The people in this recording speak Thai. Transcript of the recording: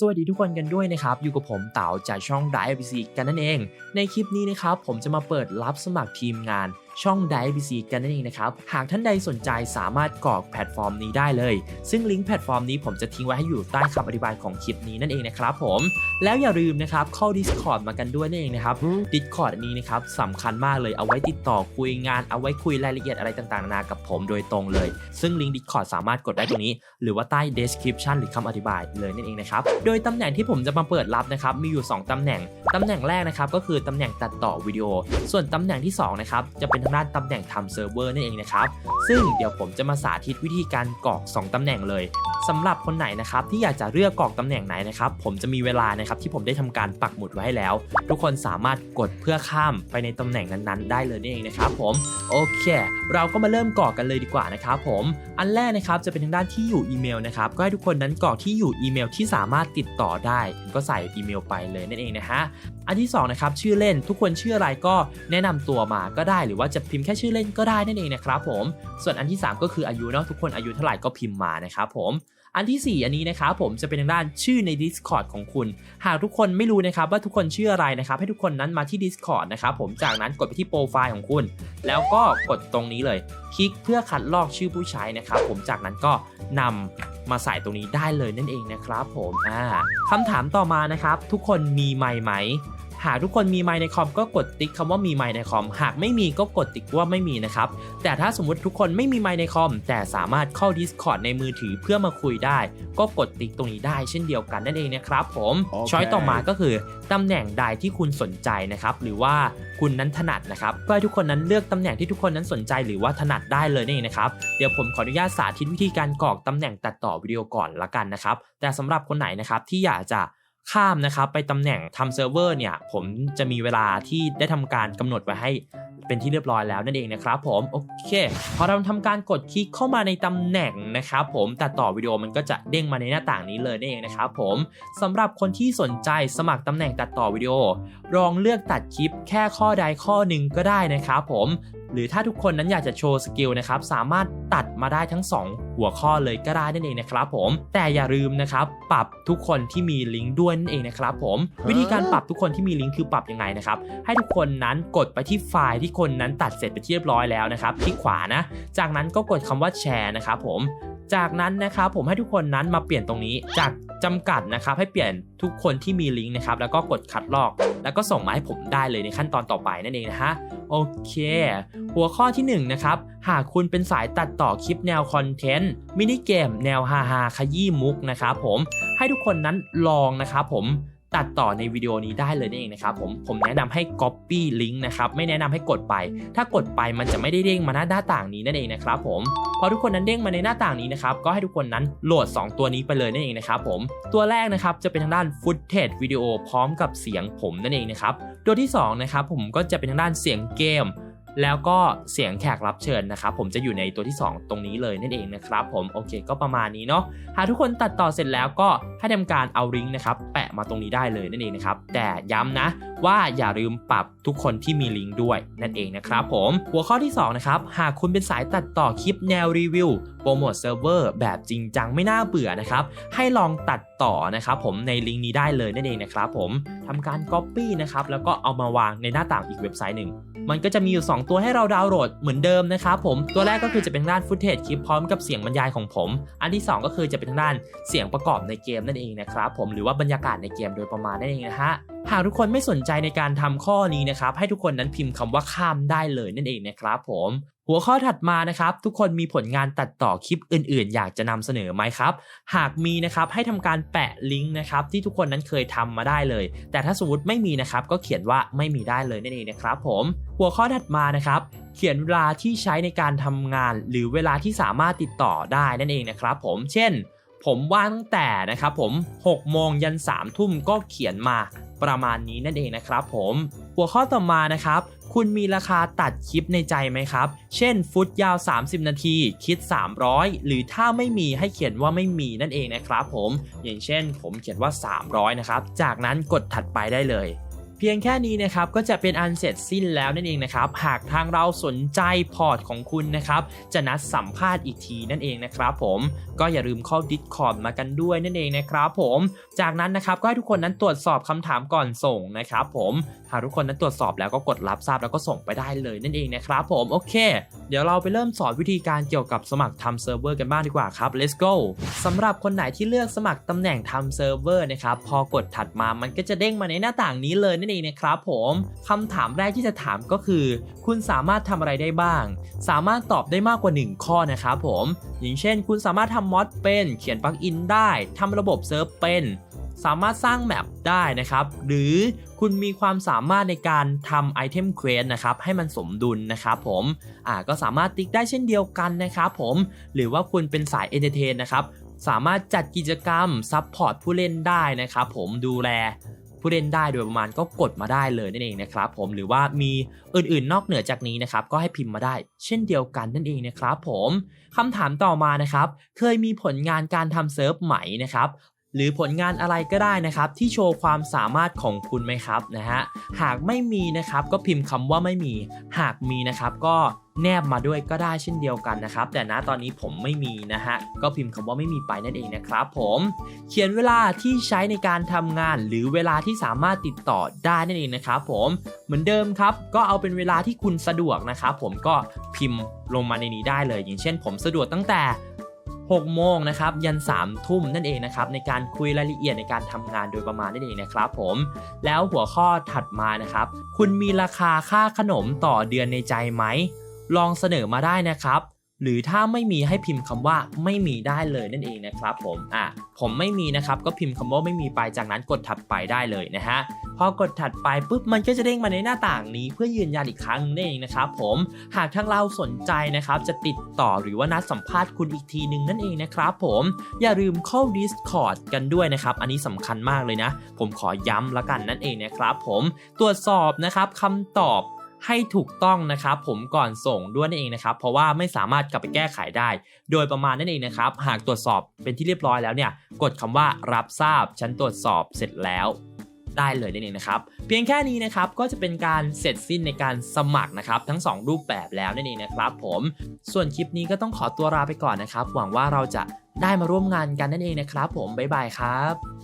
สวัสดีทุกคนกันด้วยนะครับ อยู่กับผมเต๋าจากช่องไดฟ์บีซีกันนั่นเอง ในคลิปนี้นะครับผมจะมาเปิดรับสมัครทีมงาน ช่อง d i v c กันนั่นเองนะครับ หากท่านใดสนใจสามารถกรอกแพลตฟอร์มนี้ได้เลย ซึ่งลิงก์แพลตฟอร์มนี้ผมจะทิ้งไว้ให้อยู่ใต้คำอธิบายของคลิปนี้นั่นเองนะครับผม แล้วอย่าลืมนะครับเข้า Discord มากันด้วยนั่นเองนะครับ Discord อันนี้นะครับสำคัญมากเลยเอาไว้ติดต่อคุยงานเอาไว้คุยรายละเอียดอะไรต่างๆนานากับผมโดยตรงเลย ซึ่งลิงก์ Discord สามารถกดได้ตรงนี้ หรือว่าใต้ description หรือคำอธิบายเลยนั่นเองนะครับ โดยตำแหน่งที่ผมจะมาเปิดรับนะครับมีอยู่ 2ตำแหน่งตำแหน่งแรกนะครับก็คือตำแหน่งตัดต่อวิดีโอ ส่วนตำแหน่งที่2นะครับจะเป็นางด้านตำแหน่งทำเซิร์ฟเวอร์นั่นเองนะครับ ซึ่งเดี๋ยวผมจะมาสาธิตวิธีการกรอก 2ตำแหน่งเลยสำหรับคนไหนนะครับที่อยากจะเลือกกรอกตำแหน่งไหนนะครับผมจะมีเวลานะครับที่ผมได้ทำการปักหมุดไว้ให้แล้ว ทุกคนสามารถกดเพื่อข้ามไปในตำแหน่งนั้นๆ ได้เลยนั่นเองนะครับผมโอเค เราก็มาเริ่มกรอกกันเลยดีกว่านะครับผมอันแรกนะครับจะเป็นทางด้านที่อยู่อีเมลนะครับก็ให้ทุกคนนั้นกรอกที่อยู่อีเมลที่สามารถติดต่อได้ ก็ใส่อีเมลไปเลยนั่นเองนะฮะ อันที่สองนะครับชื่อเล่นทุกคนชื่ออะไรก็แนะนำตัวมาก็ได้ หรือว่าจะพิมพ์แค่ชื่อเล่นก็ได้นั่นเองนะครับผม ส่วนอันที่ 3 ก็คืออายุเนาะทุกคนอายุเท่าไหร่ก็พิมพ์มานะครับผมอันที่ 4 อันนี้นะครับผมจะเป็นทางด้านชื่อใน Discord ของคุณ หากทุกคนไม่รู้นะครับว่าทุกคนชื่ออะไรนะครับให้ทุกคนนั้นมาที่ Discord นะครับผมจากนั้นกดไปที่โปรไฟล์ของคุณ แล้วก็กดตรงนี้เลย คลิกเพื่อคัดลอกชื่อผู้ใช้นะครับผมจากนั้นก็นำมาใส่ตรงนี้ได้เลยนั่นเองนะครับผมอ่าคำถามต่อมานะครับทุกคนมีไมค์ไหม หากทุกคนมีไมค์ในคอมก็กดติ๊กคำว่ามีไมค์ในคอม หากไม่มีก็กดติ๊กว่าไม่มีนะครับ แต่ถ้าสมมุติทุกคนไม่มีไมค์ในคอม แต่สามารถเข้า Discord ในมือถือเพื่อมาคุยได้ ก็กดติ๊กตรงนี้ได้เช่นเดียวกันนั่นเองนะครับผมโอเคช้อยต่อมาก็คือตำแหน่งใดที่คุณสนใจนะครับหรือว่าคุณนั้นถนัดนะครับเพื่อให้ทุกคนนั้นเลือกตำแหน่งที่ทุกคนนั้นสนใจหรือว่าถนัดได้เลยนั่นเองนะครับเดี๋ยวผมขออนุญาตสาธิตวิธีการกรอกตำแหน่งตัดต่อวิดีโอก่อนละกันนะครับแต่สำหรับคนไหนนะครับที่อยากจะ ข้ามนะครับไปตำแหน่งทำเซิร์ฟเวอร์เนี่ยผมจะมีเวลาที่ได้ทำการกำหนดไว้ให้เป็นที่เรียบร้อยแล้วนั่นเองนะครับผมโอเค พอเราทำการกดคลิกเข้ามาในตำแหน่งนะครับผมตัดต่อวิดีโอมันก็จะเด้งมาในหน้าต่างนี้เลยนั่นเองนะครับผมสำหรับคนที่สนใจสมัครตำแหน่งตัดต่อวิดีโอลองเลือกตัดคลิปแค่ข้อใดข้อหนึ่งก็ได้นะครับผม หรือถ้าทุกคนนั้นอยากจะโชว์สกิลนะครับสามารถตัดมาได้ทั้ง 2 หัวข้อเลยก็ได้นั่นเองนะครับผมแต่อย่าลืมนะครับปรับทุกคนที่มีลิงก์ด้วยนั่นเองนะครับผมวิธีการปรับทุกคนที่มีลิงก์คือปรับยังไงนะครับให้ทุกคนนั้นกดไปที่ไฟล์ที่คนนั้นตัดเสร็จไปนที่เรียบร้อยแล้วนะครับคลิกขวานะจากนั้นก็กดคำว่าแชร์นะครับผมจากนั้นนะครับผมให้ทุกคนนั้นมาเปลี่ยนตรงนี้จากจำกัดนะครับให้เปลี่ยนทุกคนที่มีลิงก์นะครับแล้วก็กดคัดลอก แล้วก็ส่งมาให้ผมได้เลยในขั้นตอนต่อไปนั่นเองนะฮะ โอเค หัวข้อที่1นงนะครับ หากคุณเป็นสายตัดต่อคลิปแนวคอนเทนต์ มินิเกม แนวฮาฮาขยี้มุกนะครับผม ให้ทุกคนนั้นลองนะครับผม ตัดต่อในวิดีโอนี้ได้เลยนั่นเองนะครับผมผมแนะนำให้ Copy ลิงก์นะครับไม่แนะนำให้กดไป ถ้ากดไปมันจะไม่ได้เด้งมาหน้าหน้าต่างนี้นั่นเองนะครับผมพอทุกคนนั้นเด้งมาในหน้าต่างนี้นะครับก็ให้ทุกคนนั้นโหลด 2 ตัวนี้ไปเลยนั่นเองนะครับผมตัวแรกนะครับจะเป็นทางด้านฟุตเทจวิดีโอพร้อมกับเสียงผมนั่นเองนะครับตัวที่2นะครับผมก็จะเป็นทางด้านเสียงเกม แล้วก็เสียงแขกรับเชิญนะครับผมจะอยู่ในตัวที่ 2 ตรงนี้เลยนั่นเองนะครับผมโอเคก็ประมาณนี้เนาะหากทุกคนตัดต่อเสร็จแล้วก็ให้ทำการเอาลิงก์นะครับแปะมาตรงนี้ได้เลยนั่นเองนะครับแต่ย้ำนะว่าอย่าลืมปรับทุกคนที่มีลิงก์ด้วยนั่นเองนะครับผมหัวข้อที่2นะครับหากคุณเป็นสายตัดต่อคลิปแนวรีวิวโปรโมทเซิร์ฟเวอร์แบบจริงจังไม่น่าเบื่อนะครับให้ลองตัดต่อนะครับผมในลิงก์นี้ได้เลยนั่นเองนะครับผมทำการ Copy นะครับแล้วก็เอามาวางในหน้าต่างอีกเว็บไซต์หนึ่ง มันก็จะมีอยู่ 2 ตัวให้เราดาวน์โหลดเหมือนเดิมนะครับผมตัวแรกก็คือจะเป็นด้านฟุตเทจคลิปพร้อมกับเสียงบรรยายของผม อันที่ 2 ก็คือจะเป็นทางด้านเสียงประกอบในเกมนั่นเองนะครับผมหรือว่าบรรยากาศในเกมโดยประมาณนั่นเองนะฮะหากทุกคนไม่สนใจในการทำข้อนี้นะครับ ให้ทุกคนนั้นพิมพ์คำว่าข้ามได้เลยนั่นเองนะครับผมหัวข้อถัดมานะครับ ทุกคนมีผลงานตัดต่อคลิปอื่นๆ อยากจะนำเสนอไหมครับ หากมีนะครับให้ทำการแปะลิงก์นะครับที่ทุกคนนั้นเคยทำมาได้เลย แต่ถ้าสมมติไม่มีนะครับ ก็เขียนว่าไม่มีได้เลยนั่นเองนะครับ ผมหัวข้อถัดมานะครับ เขียนเวลาที่ใช้ในการทำงาน หรือเวลาที่สามารถติดต่อได้นั่นเองนะครับ ผมเช่น ผมว่างตั้งแต่นะครับผม6โมงยัน3ทุ่มก็เขียนมาประมาณนี้นั่นเองนะครับผมหัวข้อต่อมานะครับ คุณมีราคาตัดคลิปในใจไหมครับ เช่น ฟุตยาว 30 นาที คิด 300 หรือถ้าไม่มีให้เขียนว่าไม่มีนั่นเองนะครับผมอย่างเช่นผมเขียนว่า 300 นะครับ จากนั้นกดถัดไปได้เลย เพียงแค่นี้นะครับก็จะเป็นอันเสร็จสิ้นแล้วนั่นเองนะครับหากทางเราสนใจพอร์ตของคุณนะครับจะนัดสัมภาษณ์อีกทีนั่นเองนะครับผมก็อย่าลืมเข้า Discord มากันด้วยนั่นเองนะครับผมจากนั้นนะครับก็ให้ทุกคนนั้นตรวจสอบคำถามก่อนส่งนะครับผมหากทุกคนนั้นตรวจสอบแล้วก็กดรับทราบแล้วก็ส่งไปได้เลยนั่นเองนะครับผมโอเค เดี๋ยวเราไปเริ่มสอนวิธีการเกี่ยวกับสมัครทำเซิร์ฟเวอร์กันบ้างดีกว่าครับ let's go สำหรับคนไหนที่เลือกสมัครตำแหน่งทำเซิร์ฟเวอร์นะครับ พอกดถัดมามันก็จะเด้งมาในหน้าต่างนี้เลยนั่นเองนะครับผมคำถามแรกที่จะถามก็คือ คุณสามารถทำอะไรได้บ้าง สามารถตอบได้มากกว่า 1 ข้อนะครับผม อย่างเช่น คุณสามารถทำมอดเป็น เขียนปลั๊กอินได้ทำระบบเซิร์ฟเป็น สามารถสร้างแมปได้นะครับ หรือคุณมีความสามารถในการทำไอเทมเควสนะครับให้มันสมดุลนะครับผมอ่าก็สามารถติ๊กได้เช่นเดียวกันนะครับผมหรือว่าคุณเป็นสายเอนเตอร์เทนนะครับสามารถจัดกิจกรรมซัพพอร์ตผู้เล่นได้นะครับผมดูแลผู้เล่นได้โดยประมาณก็กดมาได้เลยนั่นเองนะครับผมหรือว่ามีอื่นๆนอกเหนือจากนี้นะครับก็ให้พิมพ์มาได้ เช่นเดียวกันนั่นเองนะครับผมคำถามต่อมานะครับ เคยมีผลงานการทำเซิร์ฟไหมนะครับ หรือผลงานอะไรก็ได้นะครับที่โชว์ความสามารถของคุณไหมครับนะฮะหากไม่มีนะครับก็พิมพ์คำว่าไม่มี หากมีนะครับก็แนบมาด้วยก็ได้เช่นเดียวกันนะครับ แต่ณตอนนี้ผมไม่มีนะฮะก็พิมพ์คำว่าไม่มีไปนั่นเองนะครับผมเขียนเวลาที่ใช้ในการทำงาน หรือเวลาที่สามารถติดต่อได้นั่นเองนะครับผมเหมือนเดิมครับ ก็เอาเป็นเวลาที่คุณสะดวกนะครับผมก็พิมพ์ลงมาในนี้ได้เลย อย่างเช่น ผมสะดวกตั้งแต่ 6 โมงนะครับยัน 3 ทุ่มนั่นเองนะครับในการคุยรายละเอียดในการทำงานโดยประมาณนั่นเองนะครับผมแล้วหัวข้อถัดมานะครับ คุณมีราคาค่าขนมต่อเดือนในใจไหม ลองเสนอมาได้นะครับ หรือถ้าไม่มีให้พิมพ์คำว่าไม่มีได้เลยนั่นเองนะครับผมอะผมไม่มีนะครับก็พิมพ์คำว่าไม่มีไปจากนั้นกดถัดไปได้เลยนะฮะพอกดถัดไปปุ๊บมันก็จะเด้งมาในหน้าต่างนี้เพื่อยืนยันอีกครั้งนั่นเองนะครับผมหากทางเราสนใจนะครับจะติดต่อหรือว่านัดสัมภาษณ์คุณอีกทีหนึ่งนั่นเองนะครับผมอย่าลืมเข้า Discord กันด้วยนะครับ อันนี้สำคัญมากเลยนะ ผมขอย้ำละกันนั่นเองนะครับผมตรวจสอบนะครับคำตอบ ให้ถูกต้องนะครับผมก่อนส่งด้วยนั่นเองนะครับเพราะว่าไม่สามารถกลับไปแก้ไขได้ โดยประมาณนั่นเองนะครับหากตรวจสอบเป็นที่เรียบร้อยแล้วเนี่ยกดคำว่ารับทราบฉันตรวจสอบเสร็จแล้วได้เลยนั่นเองนะครับเพียงแค่นี้นะครับก็จะเป็นการเสร็จสิ้นในการสมัครนะครับทั้ง 2 รูปแบบแล้วนั่นเองนะครับผมส่วนคลิปนี้ก็ต้องขอตัวลาไปก่อนนะครับ หวังว่าเราจะได้มาร่วมงานกันนั่นเองนะครับ ผมบ๊ายบายครับ